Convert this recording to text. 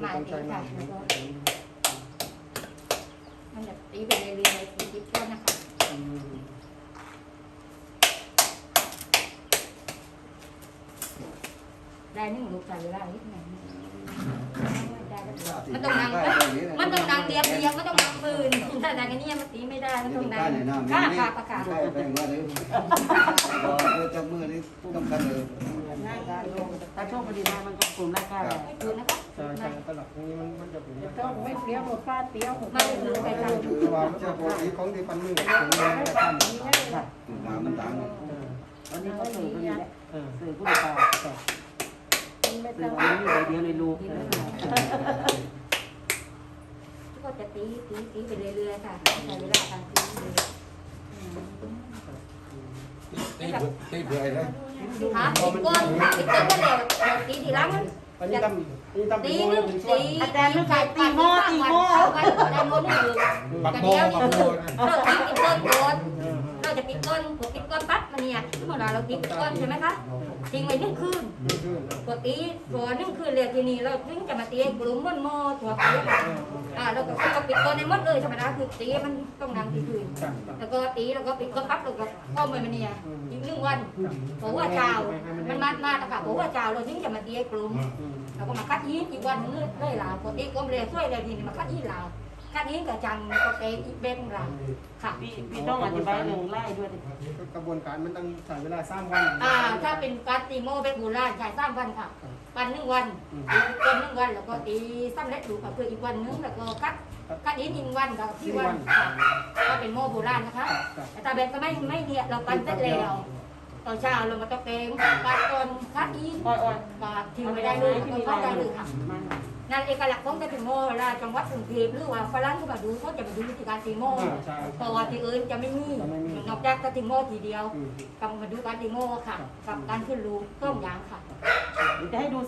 หมายต้องตีค่ะน้ำแล้วก็มันจะตีไปเรื่อยๆตีจิ๊บก้อนะคะได้นึ่งลูกใส่เวลานิดหนึ่งได้แล้วมันต้องงนั่งมันต้องนั่งเรียบเรียบมันต้องนั่งปืนถ้านั่งอันนี้มันตีไม่ได้มันต้องนั่งค่ะค่ะค่ะค่ะใช่ไปมาเลยก็เออจับมือนี่ต้องกันเลยถ้าโชคดีนะมันก็กลุ่มแรกๆเลยไม่ปืนนะคะ ใช่ใช่ตลับนี้มันมันจะเป็นย่างต้องไม่เปรี้ยหมดฟาดเปรี้ยวหมดไม่ปืนไปกันคือว่ามันจะโปกติของที่ปันมือถึงแรงจะทำค่ะตามันต่างออวันนี้ก็สื่อคนนี้แหละเออสื่อผู้ปกครองสื่อวันนี้อยู่เดียวเลยลูกก็จะตีตีตีไปเรื่อยๆค่ะใช้เวลาการตีเลยตีตีเบื่อเลยค่ะตีก้อนตีก้อนก็แล้วตีทีหลัง อันนี้ตั้มนี่ตั้มเป็นตีโมนึเลยงเป็นช่วตียแต่ไม่ใช่ตีโม่ตีโม่ได้โม่นี่คือปักโมปักโมเราตีปิดก้อนก่อนเราจะปิด ก้อนพอปิดก้อนปั๊บมันเนี่ยเมื่อเราปิดก้อนใช่ไหมคะทิ้งไว้นึ่งคืนปกติตัวนึ่งคืนเลยกทีนี้เราถึงจะมาตีกลุ่มมันโม่ตัวไปอ่าเราก็ก็ปิดก้อนในมดเลยธรรมดาคือตีมันต้องนั่งที่คืนแล้วก็ตีแล้วก็ปิดก้อนปั๊บแล้วก็ข้ามามันเนี่ยอีกหนึ่งวันเพราะว่าเจ้ามันมามาแต่ค่ะเพราะว่าเจ้าเราถึงจะมาตีกลุ่มอืมเราก็มาคัดยีนอีกวันนึงเลยลาปกติก้มเรียช่วยเลยทีนี้มาคัดยีนลา คัดยีนกับจังก็เป็นอีกเบนลาวค่ะ พี่พี่ต้องอธิบายเรื่องไล่ด้วยดิกระบวนการมันต้องใช้เวลาสามวันอ่า ถ้าเป็นการตีโมเป็นโบราณใช้สามวันค่ะ วันหนึ่งวันตีก้นหนึ่งวันแล้วก็ตีซ้ำเล็ดดูกับเพื่ออีกวันนึงแล้วก็คัดคัดยีนอีกวันกับที่วันค่ะก็เป็นโมโบราณนะคะ แต่ถ้าแบบก็ไม่ไม่เนี่ยเราปั้นเสร็จแล้วตอนเช้าเรามาตะเกงการก่อนคัดยีนอ้อยอ้อยก็ทิ้งไว้ได้เลยก็เข้าได้เลยค่ะมั นนั่นเอกลักษณ์ของแต่ถึงโมเวลาจังหวัดกรุงเทพหรือว่าฝรั่งที่มาดูเขาจะมาดูวิธีการตีโมอ่าใช่เพราะว่าที่อื่นจะไม่มีนอกจากจะตีโมทีเดียวอืม กำมาดูการตีโมค่ะ กับการขึ้นรูต้มยางค่ะ เดี๋ยวจะให้ดู